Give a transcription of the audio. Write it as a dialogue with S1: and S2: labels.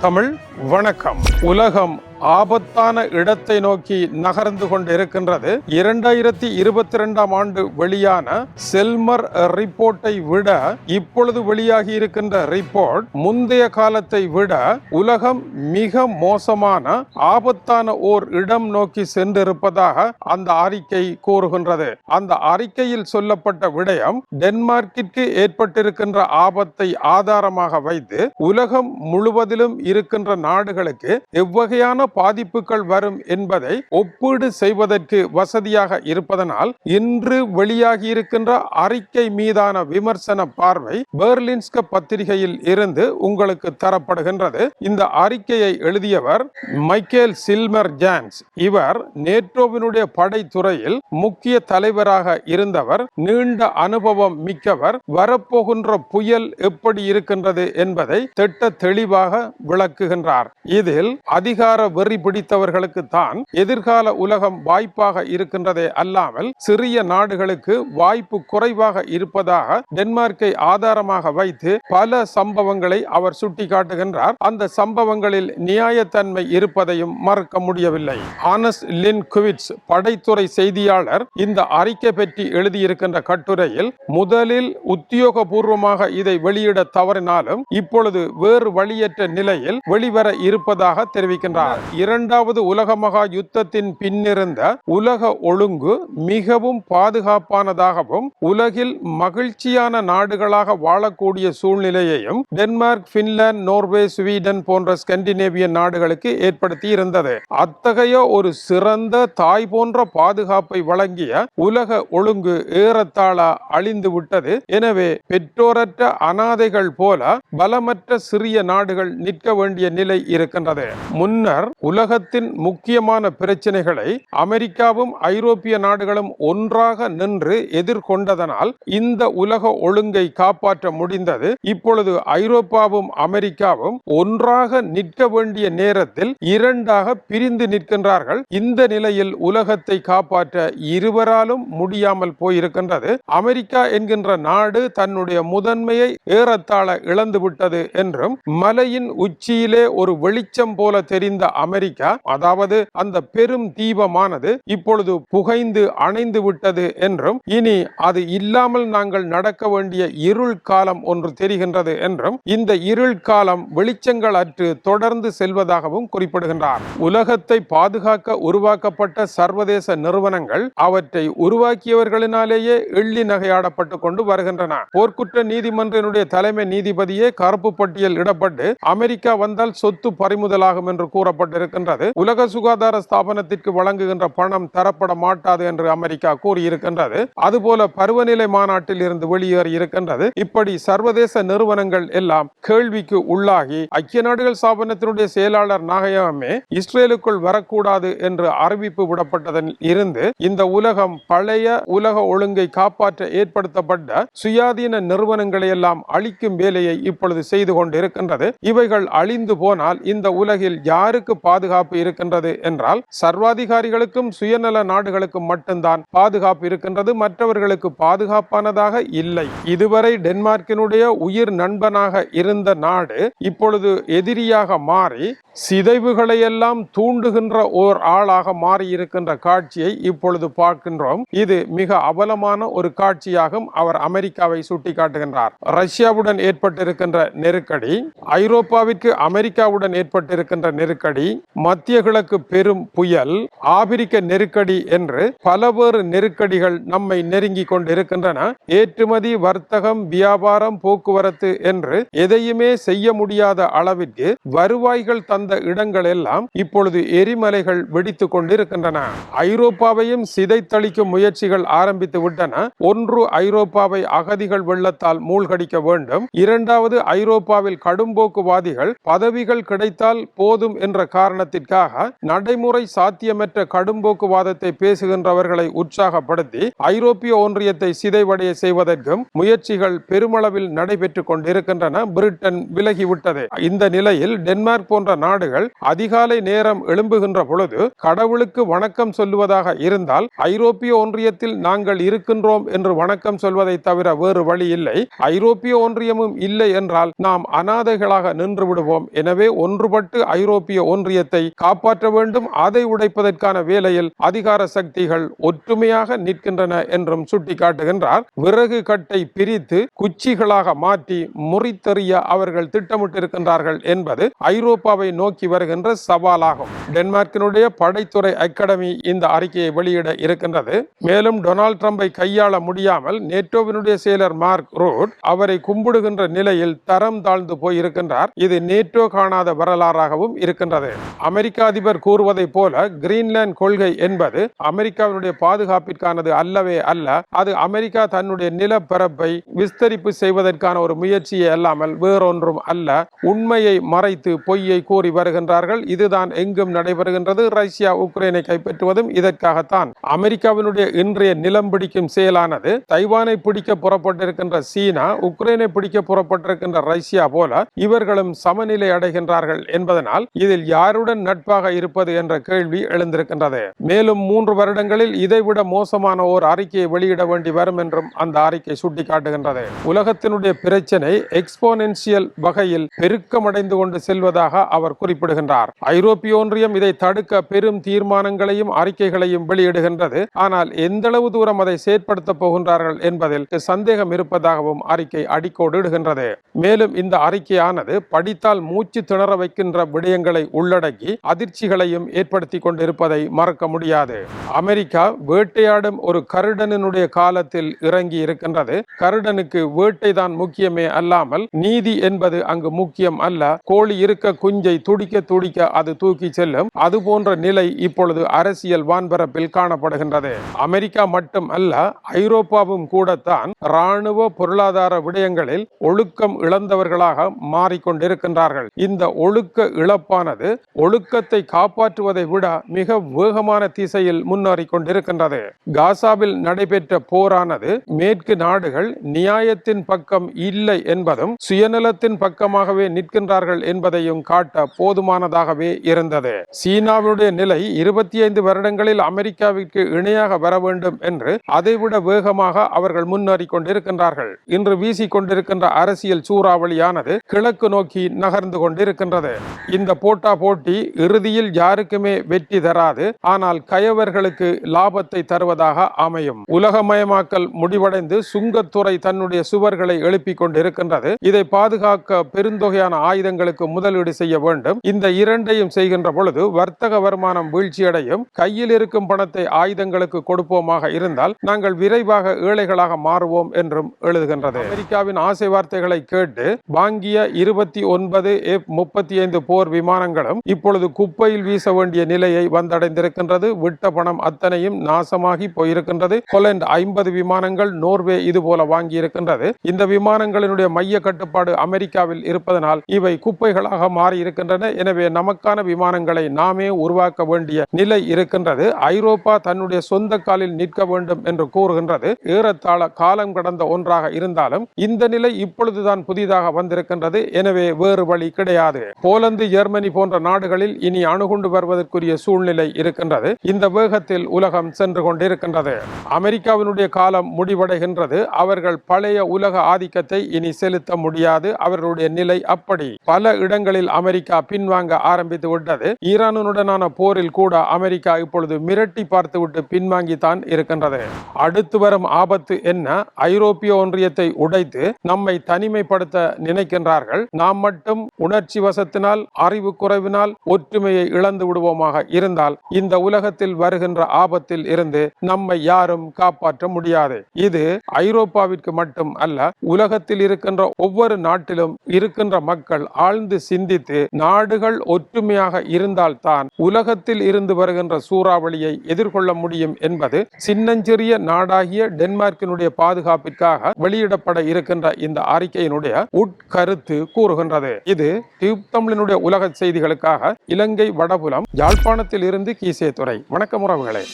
S1: தமிழ் வணக்கம். உலகம் ஆபத்தான இடத்தை நோக்கி நகர்ந்து கொண்டிருக்கின்றது. இரண்டாயிரத்தி இருபத்தி ரெண்டாம் ஆண்டு வெளியான செல்மர் ரிப்போர்ட்டை விட இப்பொழுது வெளியாகி இருக்கின்ற ரிப்போர்ட் முந்தைய காலத்தை விட உலகம் மிக மோசமான ஆபத்தான ஓர் இடம் நோக்கி சென்றிருப்பதாக அந்த அறிக்கை கூறுகின்றது. அந்த அறிக்கையில் சொல்லப்பட்ட விடயம் டென்மார்க்கிற்கு ஏற்பட்டிருக்கின்ற ஆபத்தை ஆதாரமாக வைத்து உலகம் முழுவதிலும் இருக்கின்ற நாடுகளுக்கு எவ்வகையான பாதிப்புகள் வரும் என்பதை ஒப்பீடு செய்வதற்கு வசதியாக இருப்பதனால் இன்று வெளியாகி இருக்கின்ற அறிக்கை மீதான விமர்சன பார்வை பெர்லின்ஸ்க பத்திரிகையில் இருந்து உங்களுக்கு தரப்படுகின்றது. இந்த அறிக்கையை எழுதியவர் மைக்கேல் சில்மர் ஜான்ஸ் இவர் நேட்டோவினுடைய படைத்துறையில் முக்கிய தலைவராக இருந்தவர். நீண்ட அனுபவம் மிக்கவர். வரப்போகின்ற புயல் எப்படி இருக்கின்றது என்பதை திட்ட தெளிவாக விளக்குகின்றார். இதில் அதிகார வெறி பிடித்தவர்களுக்கு தான் எதிர்கால உலகம் வாய்ப்பாக இருக்கின்றதே அல்லாமல் சிறிய நாடுகளுக்கு வாய்ப்பு குறைவாக இருப்பதாக டென்மார்க்கை ஆதாரமாக வைத்து பல சம்பவங்களை அவர் சுட்டிக்காட்டுகின்றார். அந்த சம்பவங்களில் நியாயத்தன்மை இருப்பதையும் மறுக்க முடியவில்லை. ஆனஸ் லின் குவிட்ஸ் படைத்துறை செய்தியாளர் இந்த அறிக்கை பற்றி எழுதியிருக்கின்ற கட்டுரையில் முதலில் உத்தியோகபூர்வமாக இதை வெளியிட தவறினாலும் இப்பொழுது வேறு வழியற்ற நிலையில் வெளிவர இருப்பதாக தெரிவிக்கின்றார். இரண்டாவது உலக மகா யுத்தத்தின் பின்னிருந்த உலக ஒழுங்கு மிகவும் பாதுகாப்பானதாகவும் உலகில் மகிழ்ச்சியான நாடுகளாக வாழக்கூடிய சூழ்நிலையையும் டென்மார்க் பின்லாந்து நோர்வே ஸ்வீடன் போன்ற ஸ்கண்டினேவிய நாடுகளுக்கு ஏற்படுத்தி இருந்தது அத்தகைய ஒரு சிறந்த தாய் போன்ற பாதுகாப்பை வழங்கிய உலக ஒழுங்கு ஏறத்தாழ அழிந்து விட்டது எனவே பெற்றோரற்ற அனாதைகள் போல பலமற்ற சிறிய நாடுகள் நிற்க வேண்டிய நிலை இருக்கின்றது. முன்னர் உலகத்தின் முக்கியமான பிரச்சனைகளை அமெரிக்காவும் ஐரோப்பிய நாடுகளும் ஒன்றாக நின்று எதிர்கொண்டதனால் இந்த உலக ஒழுங்கை காப்பாற்ற முடிந்தது. இப்பொழுது ஐரோப்பாவும் அமெரிக்காவும் ஒன்றாக நிற்க வேண்டிய நேரத்தில் இரண்டாக பிரிந்து நிற்கின்றார்கள். இந்த நிலையில் உலகத்தை காப்பாற்ற இருவராலும் முடியாமல் போயிருக்கின்றது. அமெரிக்கா என்கின்ற நாடு தன்னுடைய முதன்மையை ஏறத்தாழ இழந்துவிட்டது என்றும் மலையின் உச்சியிலே ஒரு வெளிச்சம் போல தெரிந்த அமெரிக்கா அதாவது அந்த பெரும் தீபமானது இப்பொழுது புகைந்து அணைந்து விட்டது என்றும் இனி அது இல்லாமல் நாங்கள் நடக்க வேண்டிய இருள் காலம் ஒன்று தெரிகின்றது என்றும் இந்த இருள் காலம் வெளிச்சங்கள் அற்று தொடர்ந்து செல்வதாகவும் குறிப்பிடுகின்றார். உலகத்தை பாதுகாக்க உருவாக்கப்பட்ட சர்வதேச நிறுவனங்கள் அவற்றை உருவாக்கியவர்களினாலேயே எள்ளி நகையாடப்பட்டு கொண்டு வருகின்றன. போர்க்குற்ற நீதிமன்றினுடைய தலைமை நீதிபதியே கருப்பு பட்டியல் இடப்பட்டு அமெரிக்கா வந்தால் சொத்து பறிமுதலாகும் என்று கூறப்பட்டிருக்கின்றது உலக சுகாதார ஸ்தாபனத்திற்கு வழங்குகின்ற பணம் தரப்பட மாட்டாது என்று அமெரிக்கா கூறியிருக்கின்றது. அதுபோல பருவநிலை மாநாட்டில் இருந்து வெளியேறி இருக்கின்றது. இப்படி சர்வதேச நிறுவனங்கள் எல்லாம் கேள்விக்கு உள்ளாகி ஐக்கிய நாடுகள் ஸ்தாபனத்தினுடைய செயலாளர் நாகயமே இஸ்ரேலுக்குள் வரக்கூடாது என்று அறிவிப்பு விடப்பட்டதில் இருந்து இந்த உலகம் பழைய உலக ஒழுங்கை காப்பாற்ற ஏற்படுத்தப்பட்ட சுயாதீன நிறுவனங்களை எல்லாம் அழிக்கும் வேலையை இப்பொழுது செய்து கொண்டிருக்கின்றது. இவைகள் அழிந்து போனால் இந்த உலகில் யாருக்கு பாதுகாப்பு இருக்கின்றது என்றால் சர்வாதிகாரிகளுக்கும் சுயநல நாடுகளுக்கும் மட்டும்தான் பாதுகாப்பு இருக்கின்றது மற்றவர்களுக்கு பாதுகாப்பானதாக இல்லை. இதுவரை டென்மார்க்கினுடைய உயிர் நண்பனாக இருந்த நாடு இப்பொழுது எதிரியாக மாறி சிதைவுகளை எல்லாம் தூண்டுகின்ற ஓர் ஆளாக மாறி இருக்கின்ற காட்சியை இப்பொழுது பார்க்கின்றோம். இது மிக அவலமான ஒரு காட்சியாகும் அவர் அமெரிக்காவை சுட்டிக்காட்டுகின்றார். ரஷ்யாவுடன் ஏற்பட்டிருக்கின்ற நெருக்கடி ஐரோப்பாவிற்கு அமெரிக்காவுடன் ஏற்பட்டிருக்கின்ற நெருக்கடி மத்திய கிழக்கு பெரும் புயல் ஆபிரிக்க நெருக்கடி என்று பலவேறு நெருக்கடிகள் நம்மை நெருங்கி கொண்டிருக்கின்றன. ஏற்றுமதி வர்த்தகம் வியாபாரம் போக்குவரத்து என்று எதையுமே செய்ய முடியாத அளவிற்கு வருவாய்கள் தந்த இடங்கள் எல்லாம் இப்பொழுது எரிமலைகள் வெடித்துக் கொண்டிருக்கின்றன. ஐரோப்பாவையும் சிதைத்தளிக்கும் முயற்சிகள் ஆரம்பித்து விட்டன. ஒன்று ஐரோப்பாவை அகதிகள் வெள்ளத்தால் மூழ்கடிக்க வேண்டும். இரண்டாவது ஐரோப்பாவில் கடும்போக்குவாதிகள் பதவிகள் கிடைத்தால் போதும் என்ற காரணத்திற்காக நடைமுறை சாத்தியமற்ற கடும்போக்குவாதத்தை பேசுகின்றவர்களை உற்சாகப்படுத்தி ஐரோப்பிய ஒன்றியத்தை சிதைவடைய செய்வதற்கும் முயற்சிகள் பெருமளவில் நடைபெற்றுக் கொண்டிருக்கின்றன பிரிட்டன் விலகிவிட்டது. இந்த நிலையில் டென்மார்க் போன்ற நாடுகள் அதிகாலை நேரம் எழும்புகின்ற பொழுது கடவுளுக்கு வணக்கம் சொல்லுவதாக இருந்தால் ஐரோப்பிய ஒன்றியத்தில் நாங்கள் இருக்கின்றோம் என்று வணக்கம் சொல்வதை தவிர வேறு வழி இல்லை. ஐரோப்பிய ஒன்றியமும் இல்லை என்றால் நாம் அனாதைகளாக நின்று விடுவோம். எனவே ஒன்றுபட்டு ஐரோப்பிய ஒன்றியத்தை காப்பாற்ற வேண்டும் அதை உடைப்பதற்கான வேலையில் அதிகார சக்திகள் ஒற்றுமையாக நிற்கின்றன என்றும் சுட்டிக்காட்டுகின்றார். விறகு கட்டை பிரித்து குச்சிகளாக மாற்றி முறித்தெறிய அவர்கள் திட்டமிட்டிருக்கின்றார்கள் என்பது ஐரோப்பாவை நோக்கி வருகின்ற சவாலாகும். டென்மார்க்கினுடைய படைத்துறை அகாடமி இந்த அறிக்கையை வெளியிட இருக்கின்றது. மேலும் டொனால்ட் ட்ரம்பை கையாள முடியாமல் நேட்டோவினுடைய செயலர் மார்க் ரோட் அவரை கும்பிடுகின்ற நிலையில் தரம் தாழ்ந்து போயிருக்கின்றார். இது நேட்டோ காணாத வரலாறாகவும் இருக்கின்றது. அமெரிக்க அதிபர் கூறுவதை போல கிரீன்லாந்து கொள்கை என்பது அமெரிக்காவினுடைய பாதுகாப்பிற்கானது அல்லவே அல்ல அது அமெரிக்கா தன்னுடைய நிலப்பரப்பை விஸ்தரிப்பு செய்வதற்கான ஒரு முயற்சியை அல்லாமல் வேறொன்றும் அல்ல. உண்மையை மறைத்து பொய்யை கூறி வருகின்றார்கள். இதுதான் எங்கும் நடைபெறுகின்றது. ரஷ்யா உக்ரைனை கைப்பற்றுவதும் இதற்காகத்தான். அமெரிக்காவினுடைய இன்றைய நிலம் பிடிக்கும் செயலானது தைவானை பிடிக்க புறப்பட்டிருக்கின்ற சீனா உக்ரைனை பிடிக்க புறப்பட்டிருக்கின்ற ரஷ்யா போல இவர்களும் சமநிலை அடைகின்றார்கள் என்பதனால் இதில் யார் யாருடன் நட்பாக இருப்பது என்ற கேள்வி எழுந்திருக்கின்றது. மேலும் மூன்று வருடங்களில் இதைவிட மோசமான ஓர் அறிக்கையை வெளியிட வேண்டி வரும் என்றும் அந்த அறிக்கை சுட்டிக்காட்டுகின்றது. உலகத்தினுடைய பிரச்சனை எக்ஸ்போனென்சியல் வகையில் பெருக்கமடைந்து கொண்டு செல்வதாக அவர் குறிப்பிடுகின்றார். ஐரோப்பிய ஒன்றியம் இதை தடுக்க பெரும் தீர்மானங்களையும் அறிக்கைகளையும் வெளியிடுகின்றது. ஆனால் எந்த அளவு தூரம் அதை செயற்படுத்தப் போகின்றார்கள் என்பதில் சந்தேகம் இருப்பதாகவும் அறிக்கை அடிக்கோடு இடுகின்றது. மேலும் இந்த அறிக்கையானது படித்தால் மூச்சு திணற வைக்கின்ற விடயங்களை உள்ள உள்ளடக்கி அதிர்ச்சிகளையும் ஏற்படுத்தி கொண்டிருப்பதை மறக்க முடியாது. அமெரிக்கா வேட்டையாடும் ஒரு கருடனினுடைய காலத்தில் இறங்கி இருக்கின்றது. கருடனுக்கு வேட்டைதான் முக்கியமே அல்லாமல் நீதி என்பது அங்கு முக்கியம் அல்ல. கோழி இருக்க குஞ்சை துடிக்க துடிக்க அது தூக்கி செல்லும். அது போன்ற நிலை இப்பொழுது அரசியல் வான்பரப்பில் காணப்படுகின்றது. அமெரிக்கா மட்டும் அல்ல ஐரோப்பாவும் கூடத்தான் இராணுவ பொருளாதார விடயங்களில் ஒழுக்கம் இழந்தவர்களாக மாறிக்கொண்டிருக்கின்றார்கள். இந்த ஒழுக்க இழப்பானது ஒழுக்கத்தை காப்பாற்றுவதை விட மிக வேகமான திசையில் முன்னேறி கொண்டிருக்கின்றது. காசாவில் நடைபெற்ற போரானது மேற்கு நாடுகள் நியாயத்தின் பக்கம் இல்லை என்பதும் சுயநலத்தின் பக்கமாகவே நிற்கின்றார்கள் என்பதையும் காட்ட போதுமானதாகவே இருந்தது. சீனாவுடைய நிலை இருபத்தி ஐந்து வருடங்களில் அமெரிக்காவிற்கு இணையாக வர வேண்டும் என்று அதைவிட வேகமாக அவர்கள் முன்னேறி கொண்டிருக்கின்றார்கள். இன்று வீசிக் கொண்டிருக்கின்ற அரசியல் சூறாவளியானது கிழக்கு நோக்கி நகர்ந்து கொண்டிருக்கின்றது. இந்த போட்டா போட்டி இறுதியில் யாருக்குமே வெற்றி தராது. ஆனால் கயவர்களுக்கு லாபத்தை தருவதாக அமையும். உலகமயமாக்கல் முடிவடைந்து சுங்கத்துறை தன்னுடைய சுவர்களை எழுப்பிக் கொண்டிருக்கின்றது. இதை பாதுகாக்க பெருந்தொகையான ஆயுதங்களுக்கு முதலீடு செய்ய வேண்டும். இந்த இரண்டையும் செய்கின்ற பொழுது வர்த்தக வருமானம் வீழ்ச்சியடையும். கையில் இருக்கும் பணத்தை ஆயுதங்களுக்கு கொடுப்போமாக இருந்தால் நாங்கள் விரைவாக ஏழைகளாக மாறுவோம் என்றும் எழுதுகின்றது. அமெரிக்காவின் ஆசை வார்த்தைகளை கேட்டு வாங்கிய இருபத்தி ஒன்பது எஃப் முப்பத்தி ஐந்து போர் விமானங்களும் இப்பொழுது குப்பையில் வீச வேண்டிய நிலையை வந்தடைந்திருக்கின்றது. விட்ட பணம் அத்தனையும் நாசமாகி போயிருக்கின்றது. ஹொலண்ட் ஐம்பது விமானங்கள் நோர்வே இது போல வாங்கி இருக்கின்றது இந்த விமானங்களினுடைய மைய கட்டுப்பாடு அமெரிக்காவில் இருப்பதனால் இவை குப்பைகளாக மாறி இருக்கின்றன எனவே நமக்கான விமானங்களை நாமே உருவாக்க வேண்டிய நிலை இருக்கின்றது. ஐரோப்பா தன்னுடைய சொந்த காலில் நிற்க வேண்டும் என்று கூறுகின்றது. ஏறத்தாழ காலம் கடந்த ஒன்றாக இருந்தாலும் இந்த நிலை இப்பொழுதுதான் புதிதாக வந்திருக்கின்றது. எனவே வேறு வழி கிடையாது. போலந்து ஜெர்மனி போன்ற நாடுகளில் இனி அணுகுண்டு வருவதற்குரிய சூழ்நிலை இருக்கின்றது. இந்த வேகத்தில் உலகம் சென்று கொண்டிருக்கின்றது. அமெரிக்காவினுடைய காலம் முடிவடைகின்றது. அவர்கள் பழைய உலக ஆதிக்கத்தை இனி செலுத்த முடியாது. அவர்களுடைய நிலை அப்படி. பல இடங்களில் அமெரிக்கா பின்வாங்க ஆரம்பித்து விட்டது. ஈரானுடனான போரில் கூட அமெரிக்கா இப்பொழுது மிரட்டி பார்த்துவிட்டு பின்வாங்கி தான் இருக்கின்றது. அடுத்து வரும் ஆபத்து என்ன? ஐரோப்பிய ஒன்றியத்தை உடைத்து நம்மை தனிமைப்படுத்த நினைக்கின்றார்கள். நாம் மட்டும் உணர்ச்சி வசத்தினால் அறிவு குறைவினால் ஒற்றுமையை இழந்து விடுவோமாக இருந்தால் இந்த உலகத்தில் வருகின்ற ஆபத்தில் இருந்து நம்மை யாரும் காப்பாற்ற முடியாது. இது ஐரோப்பாவிற்கு மட்டும் அல்ல உலகத்தில் இருக்கின்ற ஒவ்வொரு நாட்டிலும் இருக்கின்ற மக்கள் ஆழ்ந்து சிந்தித்து நாடுகள் ஒற்றுமையாக இருந்தால்தான் உலகத்தில் இருந்து வருகின்ற சூறாவளியை எதிர்கொள்ள முடியும் என்பது சின்னஞ்சிறிய நாடாகிய டென்மார்க்கினுடைய பாதுகாப்பிற்காக வெளியிடப்பட இருக்கின்ற இந்த அறிக்கையினுடைய உட்கருத்து கூறுகின்றது. இது டியூப் தமிழனுடைய உலக செய்திகளுக்கு இலங்கை வடபுலம் யாழ்ப்பாணத்தில் இருந்து கீசே துறை. வணக்கம் உறவுகளே.